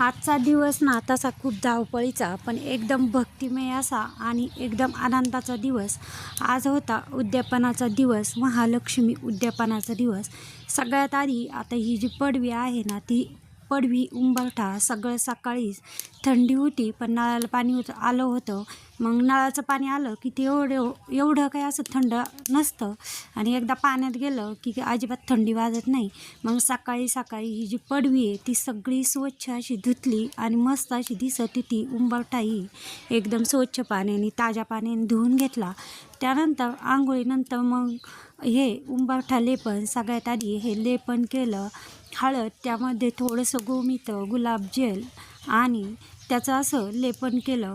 आजचा दिवस ना तसा खूप धावपळीचा पण एकदम भक्तिमय असा आणि एकदम आनंदाचा दिवस. आज होता उद्यापनाचा दिवस महालक्ष्मी उद्यापनाचा दिवस. सगळ्यात आधी आता ही जी पडवी आहे ना ती पडवी उंबरठा सगळं सकाळीच थंडी होती पण नळाला पाणी होतं आलं होतं. मग नळाचं पाणी आलं की ते एवढं एवढं काही असं थंड नसतं. आणि एकदा पाण्यात गेलं की अजिबात थंडी वाजत नाही. मग सकाळी सकाळी ही जी पडवी आहे ती सगळी स्वच्छ अशी धुतली आणि मस्त अशी दिसत होती उंबरठाही एकदम स्वच्छ पाण्याने ताज्या पाण्याने धुवून घेतला. त्यानंतर आंघोळीनंतर मग हे उंबरठा लेपन सगळ्यात आधी हे लेपन केलं. हळद त्यामध्ये थोडंसं गोमित्र गुलाबजल आणि त्याचं असं लेपन केलं.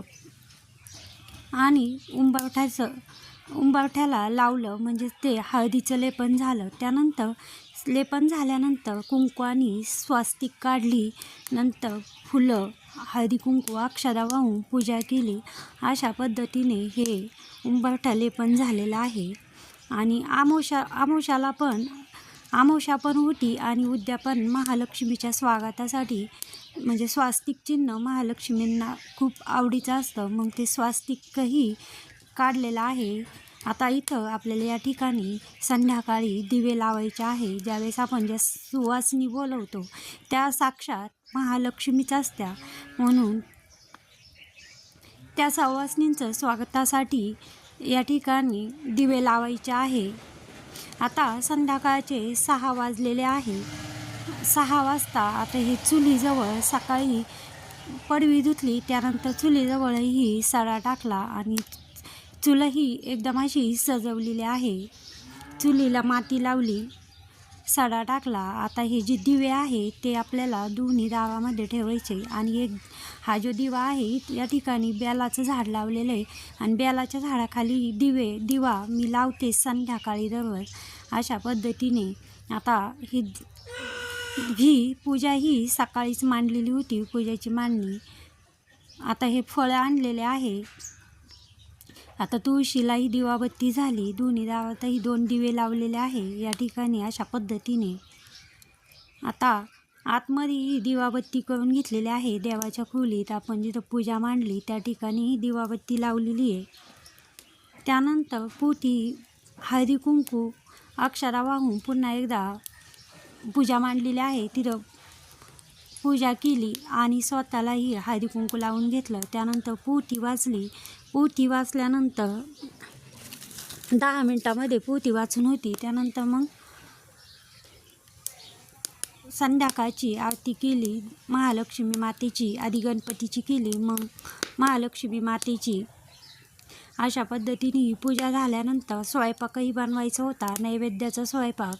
आणि उंबरठ्याचं उंबरठ्याला लावलं म्हणजे ते हळदीचं लेपन झालं. त्यानंतर लेपन झाल्यानंतर कुंकवानी स्वास्तिक काढली. नंतर फुलं हळदी कुंकू अक्षदा वाहून पूजा केली. अशा पद्धतीने हे उंबरठा लेपन झालेलं आहे. आणि आमोशा आमोशाला पण आमोशा पण होती आणि उद्यापन महालक्ष्मीच्या स्वागतासाठी म्हणजे स्वास्तिक चिन्ह महालक्ष्मींना खूप आवडीचं असतं. मग ते स्वास्तिकही काढलेलं आहे. आता इथं आपल्याला या ठिकाणी संध्याकाळी दिवे लावायचे आहे. ज्यावेळेस आपण ज्या सुवासनी बोलवतो त्या साक्षात महालक्ष्मीच असत्या. म्हणून त्या सुवासनींचं स्वागतासाठी या ठिकाणी दिवे लावायचे आहे. आता संध्याकाळचे सहा वाजलेले आहे. सहा वाजता आता हे चुलीजवळ सकाळी पडवी धुतली त्यानंतर चुलीजवळही सडा टाकला आणि चुलही एकदम अशी सजवलेली आहे. चुलीला माती लावली. सडा टाकला. आता हे जे दिवे आहे ते आपल्याला दोन्ही दावामध्ये ठेवायचे आणि एक हा जो दिवा आहे या ठिकाणी बेलाचं झाड लावलेलं आहे. आणि बेलाच्या झाडाखाली दिवे दिवा मी लावते संध्याकाळी दररोज अशा पद्धतीने. आता ही ही पूजा ही सकाळीच मांडलेली होती पूजाची मांडणी. आता हे फळं आणलेले आहे. आता तुळशीलाही दिवाबत्ती झाली. दोन्ही दावातही दोन दिवे लावलेले आहे. या ठिकाणी अशा पद्धतीने आता आतमध्येही दिवाबत्ती करून घेतलेली आहे. देवाच्या खोलीत आपण जिथं पूजा मांडली त्या ठिकाणीही दिवाबत्ती लावलेली आहे. त्यानंतर पोटी हळदी कुंकू अक्षरा वाहून पुन्हा एकदा पूजा मांडलेली आहे. तिथं पूजा केली आणि स्वतःलाही हळदी कुंकू लावून घेतलं. त्यानंतर पोती वाचली पोथी वाचल्यानंतर दहा मिनटामध्ये पोथी वाचून होती. त्यानंतर मग संध्याकाळची आरती केली. महालक्ष्मी मातेची आधी गणपतीची केली. मग महालक्ष्मी मातेची अशा पद्धतीने ही पूजा झाल्यानंतर स्वयंपाकही बनवायचा होता. नैवेद्याचा स्वयंपाक.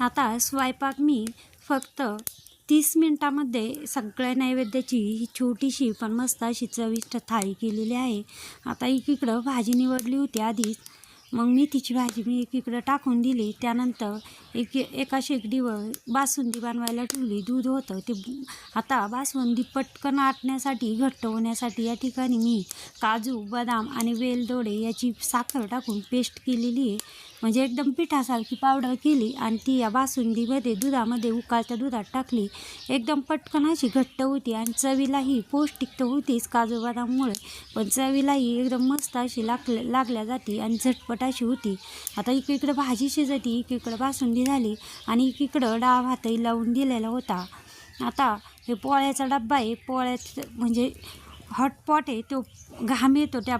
आता स्वयंपाक मी फक्त तीस मिनटामध्ये सगळ्या नैवेद्याची ही छोटीशी पण मस्त अशी चविष्ट थाळी केलेली आहे. आता एकीकडं भाजी निवडली होती आधीच. मग मेथीची भाजी मी एकीकडं टाकून दिली. त्यानंतर एक एका शेगडीवर बासुंदी बनवायला ठेवली. दूध होतं. ते आता बासुंदी पटकन आटण्यासाठी घट्ट होण्यासाठी या ठिकाणी मी काजू बदाम आणि वेलदोडे याची साखर टाकून पेस्ट केलेली आहे. म्हणजे एकदम पिठासारखी पावडर केली आणि ती या बासुंदीमध्ये दुधामध्ये उकाळत्या दुधात टाकली. एकदम पटकन अशी घट्ट होती आणि चवीलाही पौष्टिक तर होतीच काजू बदाममुळे. पण चवीलाही एकदम मस्त अशी लागल्या लागल्या जाते आणि झटपट अशी होती. आता एकीकडं भाजी शिजती इकडं बासुंदी झाली आणि इकडं डाळ भातही लावून दिलेला होता. आता हे पोळ्याचा डब्बा आहे. पोळ्यात म्हणजे हॉटपॉट आहे. तो घाम येतो त्या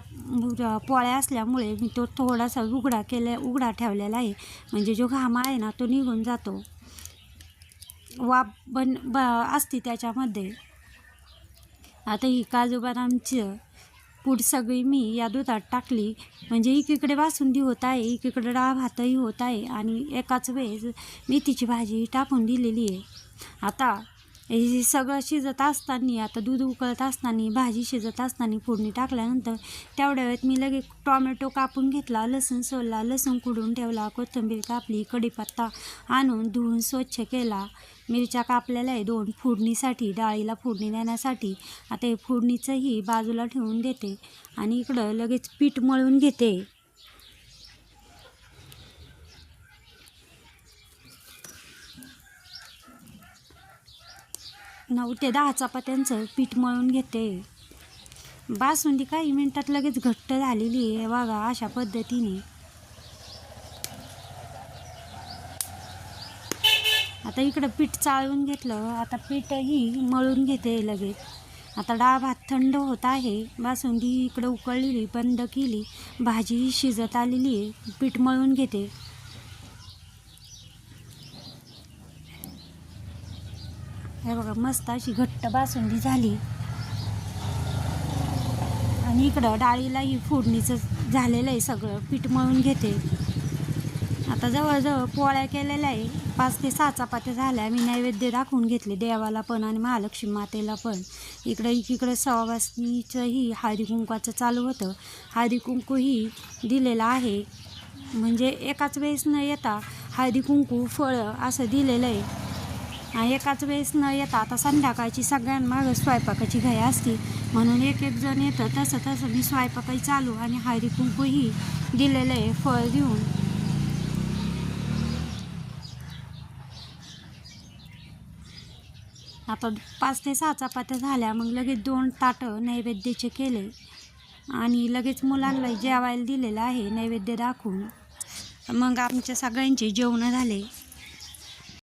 पोळ्या असल्यामुळे मी तो थोडासा उघडा केल्या उघडा ठेवलेला आहे. म्हणजे जो घाम आहे ना तो निघून जातो. वाफ बन ब असते त्याच्यामध्ये. आता ही काजू बदामचं पूड सगळी मी या दुधात टाकली. म्हणजे एकीकडे बासुंदी होत आहे एकीकडे डाळ भातही होत आहे आणि एकाच वेळेस मेथीची भाजी टाकून दिलेली आहे. आता हे सगळं शिजत असताना आता दूध उकळत असताना भाजी शिजत असताना फोडणी टाकल्यानंतर तेवढ्या वेळेत मी लगेच टॉमॅटो कापून घेतला लसूण सोलला लसूण कुडून ठेवला कोथिंबीर कापली कढीपत्ता आणून धुवून स्वच्छ केला. मिरच्या कापलेल्या आहे दोन फोडणीसाठी डाळीला फोडणी देण्यासाठी. आता हे फोडणीचंही बाजूला ठेवून देते आणि इकडं लगेच पीठ मळून घेते. नऊ ते दहा चपात्यांचं पीठ मळून घेते. बासुंदी काही मिनटात लगेच घट्ट झालेली आहे. बघा अशा पद्धतीने. आता इकडं पीठ चाळून घेतलं. आता पीठही मळून घेते लगेच. आता डाळ भात थंड होत आहे. बासुंदी इकडं उकळलेली बंद केली. भाजी शिजत आलेली आहे. पीठ मळून घेते. हे बघा मस्त अशी घट्ट बासुंदी झाली. आणि इकडं डाळीलाही फोडणीचं झालेलं आहे सगळं पीठ मळून घेते. आता जवळजवळ पोळ्या केलेल्या आहे. पाच ते सहा चपात्या झाल्या मी नैवेद्य दाखवून घेतले देवाला पण आणि महालक्ष्मी मातेला पण. इकडं एकीकडं सवासनीचंही हळदी कुंकवाचं चालू होतं. हळदी कुंकूही दिलेलं आहे. म्हणजे एकाच वेळेस न येता हळदी कुंकू फळं असं दिलेलं आहे. एकाच वेळेस न येता आता संध्याकाळची सगळ्यांमागं स्वयंपाकाची घाई असते. म्हणून एक एक जण येतं तसं तसं मी स्वयंपाकाही चालू आणि हळदी कुंकूही दिलेलं आहे फळ देऊन. आता पाच ते सहा चपात्या झाल्या मग लगेच दोन ताटं नैवेद्याचे केले आणि लगेच मुलांना जेवायला दिलेलं आहे नैवेद्य दाखवून. मग आमच्या सगळ्यांचे जेवणं झाले.